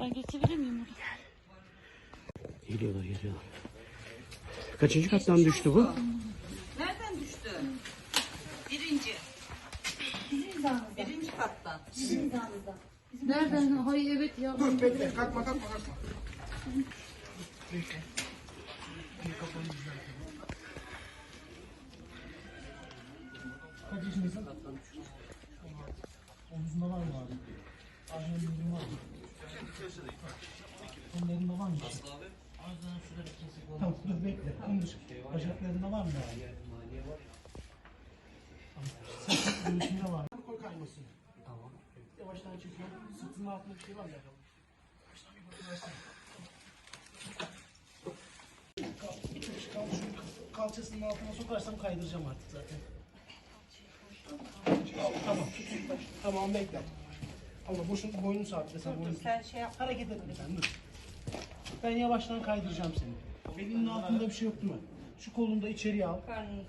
Ben geçebilir miyim oraya? Geliyorlar geliyorlar. Kaçıncı kattan düştü bu? Nereden düştü? Birinci. Birinci kattan. Nereden? Hayır evet ya. Dur bekle kalkma kalkma kalkma. Kaç yaşındasın? Omuzunda var mı abi? Ağzının yüzün var mı? Kollarında var mı? bir şey? Tamam dur bekle. Onu bacaklarında var mı abi? Sırt dönüşünde var. Koy kaymasın. Tamam. Yavaştan çekiyorum. Sırtının altında bir şey var mı? Yavaştan bir bakıversene. Kal- Bir tık kal şu kalçasının altına sokarsam kaydıracağım artık zaten. Tamam. Tamam bekle. Ama boşun boynunu sabitle sen boynunu. Sen şey yap. Hareket etme sen dur. Ben yavaştan kaydıracağım seni. Belinin altında bir şey yok değil mi? Şu kolunu da içeriye al. Karnını.